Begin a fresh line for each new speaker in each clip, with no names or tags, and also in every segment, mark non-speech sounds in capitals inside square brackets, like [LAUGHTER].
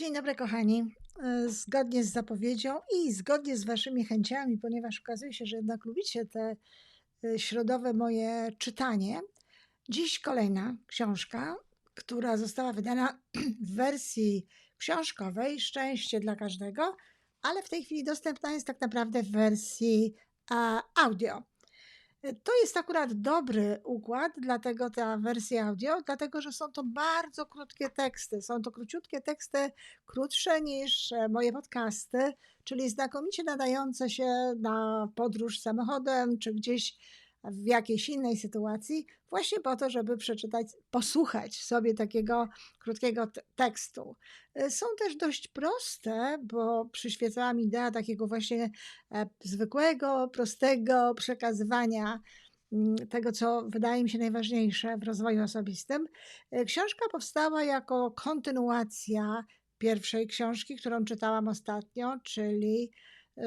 Dzień dobry, kochani. E, Zgodnie z zapowiedzią i zgodnie z Waszymi chęciami, ponieważ okazuje się, że jednak lubicie te e, środowe moje czytanie. Dziś kolejna książka, która została wydana w wersji książkowej Szczęście dla każdego, ale w tej chwili dostępna jest tak naprawdę w wersji audio. To jest akurat dobry układ, dlatego ta wersja audio, dlatego że są to bardzo krótkie teksty. Są to króciutkie teksty, krótsze niż e, moje podcasty, czyli znakomicie nadające się na podróż samochodem czy gdzieś w jakiejś innej sytuacji, właśnie po to, żeby przeczytać, posłuchać sobie takiego krótkiego te- tekstu. E, Są też dość proste, bo przyświecała mi idea takiego właśnie e, zwykłego, prostego przekazywania mm, tego, co wydaje mi się najważniejsze w rozwoju osobistym. E, Książka powstała jako kontynuacja pierwszej książki, którą czytałam ostatnio, czyli y,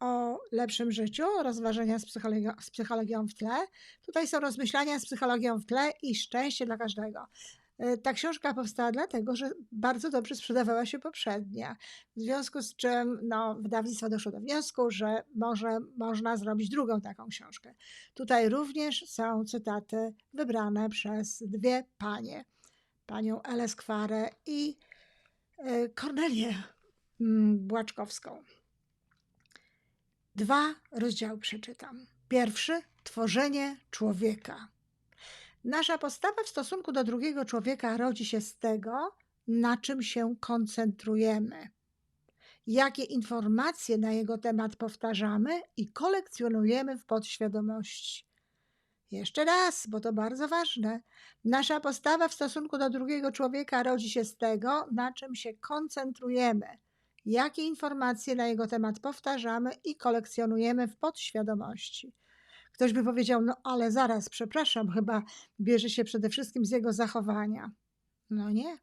o lepszym życiu, rozważania z psychologią, z psychologią w tle. Tutaj są rozmyślania z psychologią w tle i szczęście dla każdego. Y, Ta książka powstała dlatego, że bardzo dobrze sprzedawała się poprzednia. W związku z czym no, wydawnictwo doszło do wniosku, że może można zrobić drugą taką książkę. Tutaj również są cytaty wybrane przez dwie panie, panią Eleskwarę i y, Kornelię mm, Błaczkowską. Dwa rozdziały przeczytam. Pierwszy tworzenie człowieka. Nasza postawa w stosunku do drugiego człowieka rodzi się z tego, na czym się koncentrujemy, jakie informacje na jego temat powtarzamy i kolekcjonujemy w podświadomości. Jeszcze raz, bo to bardzo ważne. Nasza postawa w stosunku do drugiego człowieka rodzi się z tego, na czym się koncentrujemy, jakie informacje na jego temat powtarzamy i kolekcjonujemy w podświadomości. Ktoś by powiedział, no ale zaraz, przepraszam, chyba bierze się przede wszystkim z jego zachowania. No nie.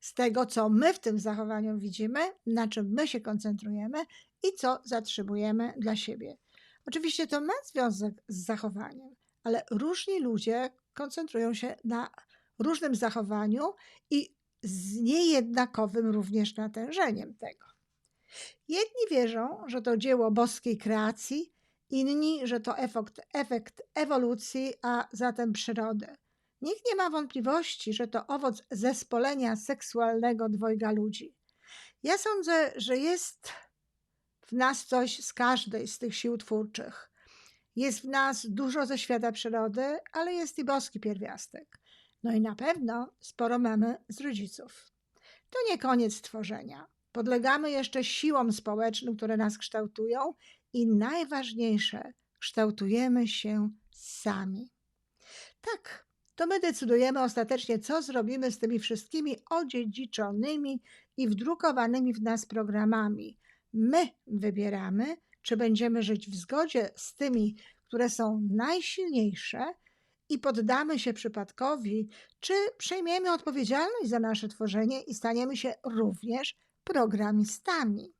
Z tego, co my w tym zachowaniu widzimy, na czym my się koncentrujemy i co zatrzymujemy dla siebie. Oczywiście to ma związek z zachowaniem, ale różni ludzie koncentrują się na różnym zachowaniu i z niejednakowym również natężeniem tego. Jedni wierzą, że to dzieło boskiej kreacji, inni, że to efekt, efekt ewolucji, a zatem przyrody. Nikt nie ma wątpliwości, że to owoc zespolenia seksualnego dwojga ludzi. Ja sądzę, że jest w nas coś z każdej z tych sił twórczych. Jest w nas dużo ze świata przyrody, ale jest i boski pierwiastek. No i na pewno sporo mamy z rodziców. To nie koniec tworzenia. Podlegamy jeszcze siłom społecznym, które nas kształtują i najważniejsze, kształtujemy się sami. Tak, to my decydujemy ostatecznie, co zrobimy z tymi wszystkimi odziedziczonymi i wdrukowanymi w nas programami. My wybieramy, czy będziemy żyć w zgodzie z tymi, które są najsilniejsze i poddamy się przypadkowi, czy przejmiemy odpowiedzialność za nasze tworzenie i staniemy się również programistami.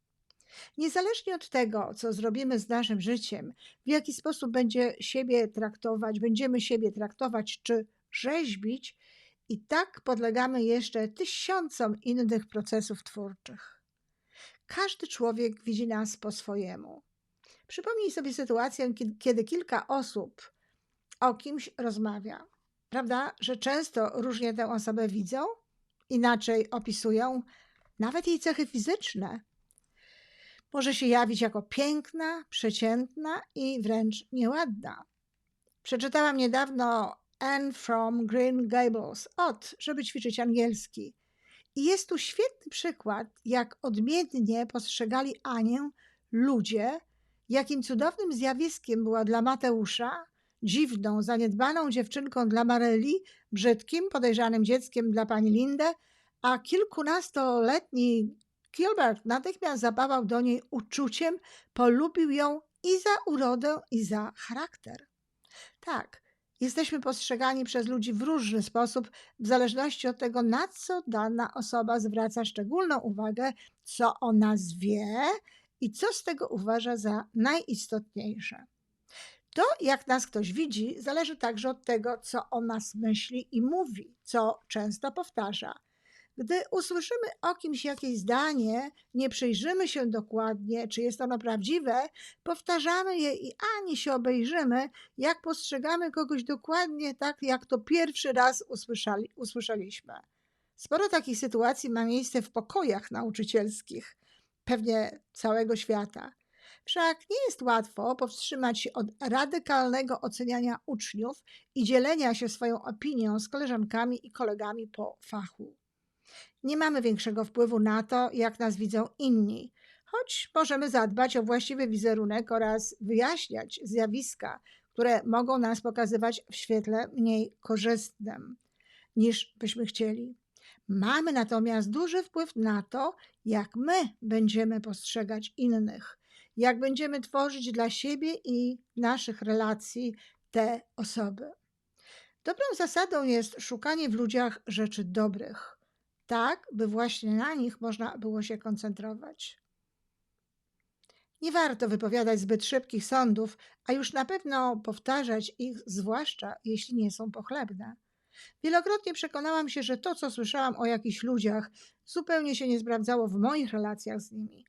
Niezależnie od tego, co zrobimy z naszym życiem, w jaki sposób będzie siebie traktować, będziemy siebie traktować czy rzeźbić, i tak podlegamy jeszcze tysiącom innych procesów twórczych. Każdy człowiek widzi nas po swojemu. Przypomnij sobie sytuację, kie- kiedy kilka osób o kimś rozmawia. Prawda, że często różnie tę osobę widzą, inaczej opisują, nawet jej cechy fizyczne. Może się jawić jako piękna, przeciętna i wręcz nieładna. Przeczytałam niedawno Anne from Green Gables od, żeby ćwiczyć angielski. I jest tu świetny przykład, jak odmiennie postrzegali Anię ludzie, jakim cudownym zjawiskiem była dla Mateusza, dziwną, zaniedbaną dziewczynką dla Maryli, brzydkim, podejrzanym dzieckiem dla pani Lindę, a kilkunastoletni Gilbert natychmiast zapawał do niej uczuciem, polubił ją i za urodę, i za charakter. Tak, jesteśmy postrzegani przez ludzi w różny sposób, w zależności od tego, na co dana osoba zwraca szczególną uwagę, co o nas wie i co z tego uważa za najistotniejsze. To, jak nas ktoś widzi, zależy także od tego, co o nas myśli i mówi, co często powtarza. Gdy usłyszymy o kimś jakieś zdanie, nie przyjrzymy się dokładnie, czy jest ono prawdziwe, powtarzamy je i ani się obejrzymy, jak postrzegamy kogoś dokładnie tak, jak to pierwszy raz usłyszeli, usłyszeliśmy. Sporo takich sytuacji ma miejsce w pokojach nauczycielskich, pewnie całego świata. Wszak nie jest łatwo powstrzymać się od radykalnego oceniania uczniów i dzielenia się swoją opinią z koleżankami i kolegami po fachu. Nie mamy większego wpływu na to, jak nas widzą inni, choć możemy zadbać o właściwy wizerunek oraz wyjaśniać zjawiska, które mogą nas pokazywać w świetle mniej korzystnym niż byśmy chcieli. Mamy natomiast duży wpływ na to, jak my będziemy postrzegać innych, jak będziemy tworzyć dla siebie i naszych relacji te osoby. Dobrą zasadą jest szukanie w ludziach rzeczy dobrych, tak by właśnie na nich można było się koncentrować. Nie warto wypowiadać zbyt szybkich sądów, a już na pewno powtarzać ich, zwłaszcza jeśli nie są pochlebne. Wielokrotnie przekonałam się, że to, co słyszałam o jakichś ludziach, zupełnie się nie sprawdzało w moich relacjach z nimi.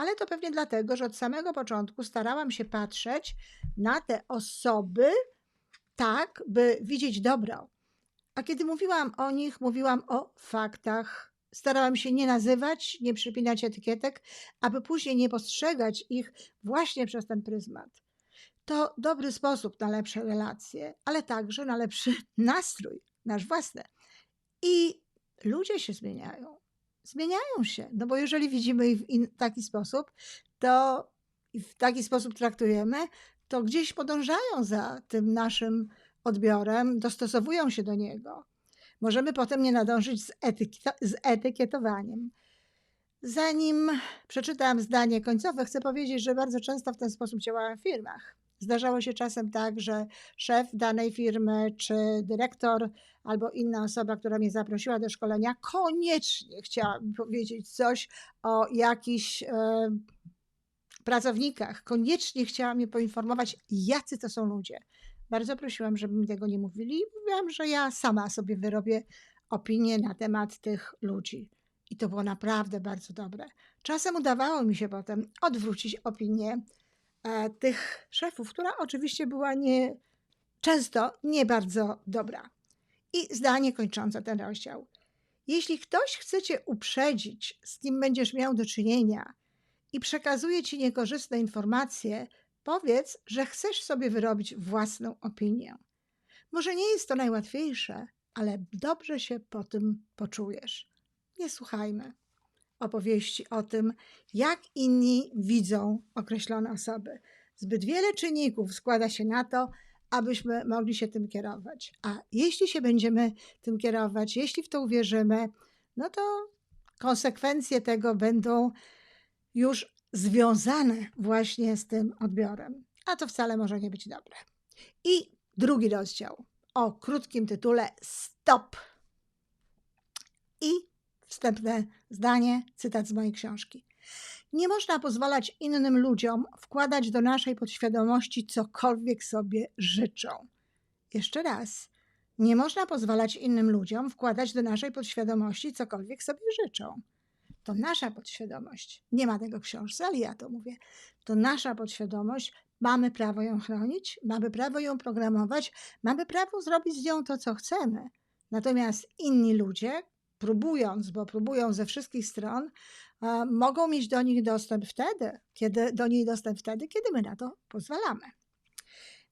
Ale to pewnie dlatego, że od samego początku starałam się patrzeć na te osoby tak, by widzieć dobro. A kiedy mówiłam o nich, mówiłam o faktach. Starałam się nie nazywać, nie przypinać etykietek, aby później nie postrzegać ich właśnie przez ten pryzmat. To dobry sposób na lepsze relacje, ale także na lepszy [LAUGHS] nastrój, nasz własny. I ludzie się zmieniają. Zmieniają się, no bo jeżeli widzimy ich w in, taki sposób, to w taki sposób traktujemy, to gdzieś podążają za tym naszym odbiorem, dostosowują się do niego. Możemy potem nie nadążyć z, z etykietowaniem. Zanim przeczytam zdanie końcowe, chcę powiedzieć, że bardzo często w ten sposób działałem w firmach. Zdarzało się czasem tak, że szef danej firmy, czy dyrektor, albo inna osoba, która mnie zaprosiła do szkolenia, koniecznie chciała powiedzieć coś o jakichś e, pracownikach, koniecznie chciała mnie poinformować, jacy to są ludzie. Bardzo prosiłam, żeby mi tego nie mówili mówiłam, że ja sama sobie wyrobię opinię na temat tych ludzi. I to było naprawdę bardzo dobre. Czasem udawało mi się potem odwrócić opinię tych szefów, która oczywiście była nie, często nie bardzo dobra. I zdanie kończące ten rozdział. Jeśli ktoś chce cię uprzedzić, z kim będziesz miał do czynienia i przekazuje ci niekorzystne informacje, powiedz, że chcesz sobie wyrobić własną opinię. Może nie jest to najłatwiejsze, ale dobrze się po tym poczujesz. Nie słuchajmy opowieści o tym, jak inni widzą określone osoby. Zbyt wiele czynników składa się na to, abyśmy mogli się tym kierować. A jeśli się będziemy tym kierować, jeśli w to uwierzymy, no to konsekwencje tego będą już związane właśnie z tym odbiorem. A to wcale może nie być dobre. I drugi rozdział o krótkim tytule Stop. I wstępne zdanie, cytat z mojej książki. Nie można pozwalać innym ludziom wkładać do naszej podświadomości cokolwiek sobie życzą. Jeszcze raz. Nie można pozwalać innym ludziom wkładać do naszej podświadomości cokolwiek sobie życzą. To nasza podświadomość. Nie ma tego w książce, ale ja to mówię. To nasza podświadomość. Mamy prawo ją chronić, mamy prawo ją programować, mamy prawo zrobić z nią to, co chcemy. Natomiast inni ludzie, próbując, bo próbują ze wszystkich stron, mogą mieć do nich dostęp wtedy, kiedy do niej dostęp wtedy, kiedy my na to pozwalamy.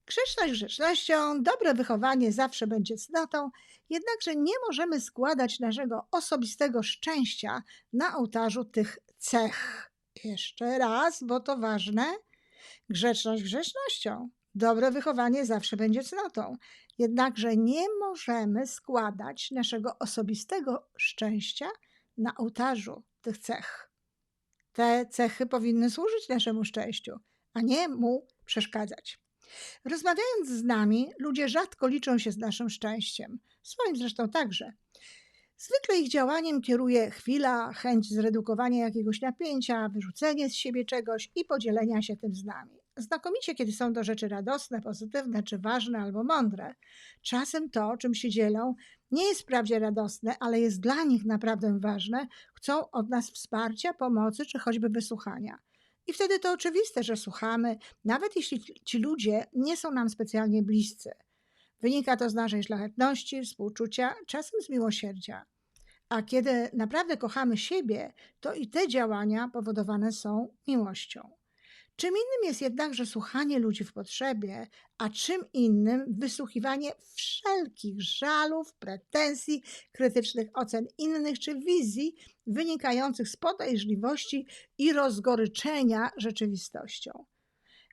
Grzeczność grzecznością, dobre wychowanie zawsze będzie cnotą, jednakże nie możemy składać naszego osobistego szczęścia na ołtarzu tych cech. Jeszcze raz, bo to ważne. Grzeczność grzecznością, dobre wychowanie zawsze będzie cnotą, jednakże nie możemy składać naszego osobistego szczęścia na ołtarzu tych cech. Te cechy powinny służyć naszemu szczęściu, a nie mu przeszkadzać. Rozmawiając z nami, ludzie rzadko liczą się z naszym szczęściem, swoim zresztą także. Zwykle ich działaniem kieruje chwila, chęć zredukowania jakiegoś napięcia, wyrzucenie z siebie czegoś i podzielenia się tym z nami. Znakomicie, kiedy są to rzeczy radosne, pozytywne czy ważne albo mądre. Czasem to, czym się dzielą, nie jest wprawdzie radosne, ale jest dla nich naprawdę ważne. Chcą od nas wsparcia, pomocy czy choćby wysłuchania. I wtedy to oczywiste, że słuchamy, nawet jeśli ci ludzie nie są nam specjalnie bliscy. Wynika to z naszej szlachetności, współczucia, czasem z miłosierdzia. A kiedy naprawdę kochamy siebie, to i te działania powodowane są miłością. Czym innym jest jednakże słuchanie ludzi w potrzebie, a czym innym wysłuchiwanie wszelkich żalów, pretensji, krytycznych ocen innych czy wizji wynikających z podejrzliwości i rozgoryczenia rzeczywistością.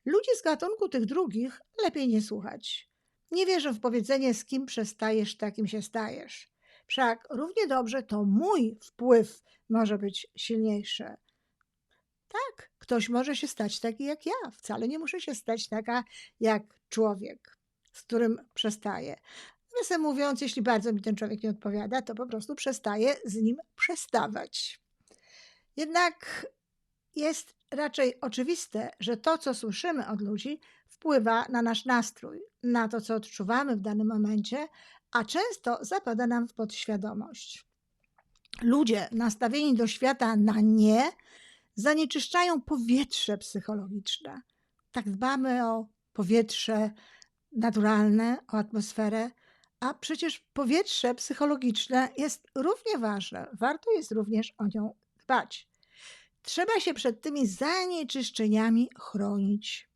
Ludzi z gatunku tych drugich lepiej nie słuchać. Nie wierzę w powiedzenie, z kim przestajesz, takim się stajesz. Wszak równie dobrze to mój wpływ może być silniejszy. Tak, ktoś może się stać taki jak ja. Wcale nie muszę się stać taka jak człowiek, z którym przestaję. Nawiasem mówiąc, jeśli bardzo mi ten człowiek nie odpowiada, to po prostu przestaję z nim przestawać. Jednak jest raczej oczywiste, że to, co słyszymy od ludzi, wpływa na nasz nastrój, na to, co odczuwamy w danym momencie, a często zapada nam w podświadomość. Ludzie nastawieni do świata na nie zanieczyszczają powietrze psychologiczne. Tak dbamy o powietrze naturalne, o atmosferę, a przecież powietrze psychologiczne jest równie ważne. Warto jest również o nią dbać. Trzeba się przed tymi zanieczyszczeniami chronić.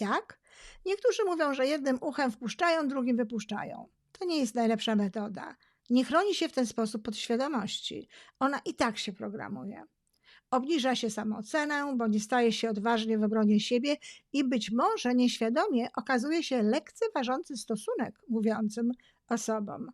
Jak? Niektórzy mówią, że jednym uchem wpuszczają, drugim wypuszczają. To nie jest najlepsza metoda. Nie chroni się w ten sposób podświadomości. Ona i tak się programuje. Obniża się samoocenę, bo nie staje się odważnie w obronie siebie i być może nieświadomie okazuje się lekceważący stosunek mówiącym osobom.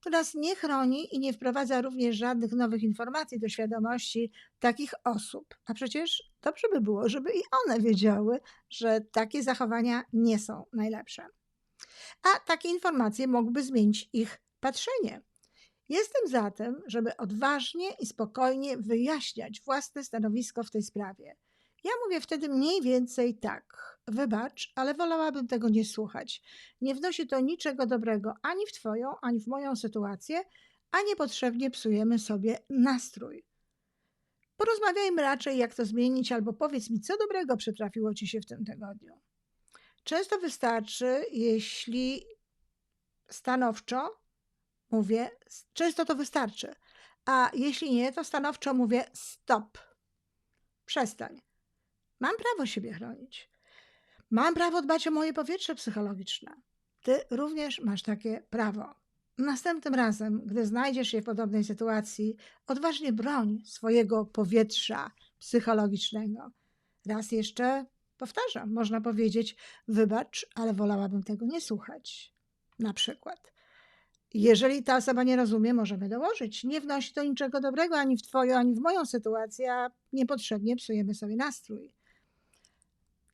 To nas nie chroni i nie wprowadza również żadnych nowych informacji do świadomości takich osób. A przecież dobrze by było, żeby i one wiedziały, że takie zachowania nie są najlepsze. A takie informacje mogłyby zmienić ich patrzenie. Jestem za tym, żeby odważnie i spokojnie wyjaśniać własne stanowisko w tej sprawie. Ja mówię wtedy mniej więcej tak. Wybacz, ale wolałabym tego nie słuchać. Nie wnosi to niczego dobrego ani w Twoją, ani w moją sytuację, a niepotrzebnie psujemy sobie nastrój. Porozmawiajmy raczej, jak to zmienić, albo powiedz mi, co dobrego przytrafiło Ci się w tym tygodniu. Często wystarczy, jeśli stanowczo mówię, często to wystarczy, a jeśli nie, to stanowczo mówię stop. Przestań. Mam prawo siebie chronić. Mam prawo dbać o moje powietrze psychologiczne. Ty również masz takie prawo. Następnym razem, gdy znajdziesz się w podobnej sytuacji, odważnie broń swojego powietrza psychologicznego. Raz jeszcze powtarzam, można powiedzieć: Wybacz, ale wolałabym tego nie słuchać. Na przykład. Jeżeli ta osoba nie rozumie, możemy dołożyć. Nie wnosi to niczego dobrego ani w Twoją, ani w moją sytuację, a niepotrzebnie psujemy sobie nastrój.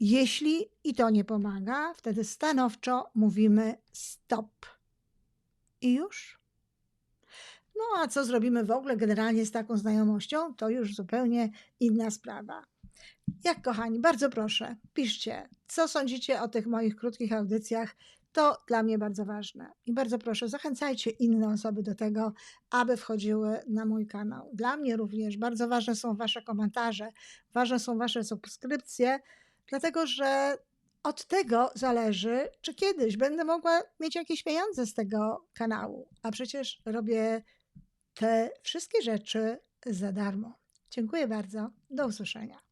Jeśli i to nie pomaga, wtedy stanowczo mówimy stop. I już. No a co zrobimy w ogóle generalnie z taką znajomością, to już zupełnie inna sprawa. Jak kochani, bardzo proszę, piszcie, co sądzicie o tych moich krótkich audycjach. To dla mnie bardzo ważne. I bardzo proszę, zachęcajcie inne osoby do tego, aby wchodziły na mój kanał. Dla mnie również bardzo ważne są Wasze komentarze, ważne są Wasze subskrypcje, dlatego że od tego zależy, czy kiedyś będę mogła mieć jakieś pieniądze z tego kanału. A przecież robię te wszystkie rzeczy za darmo. Dziękuję bardzo. Do usłyszenia.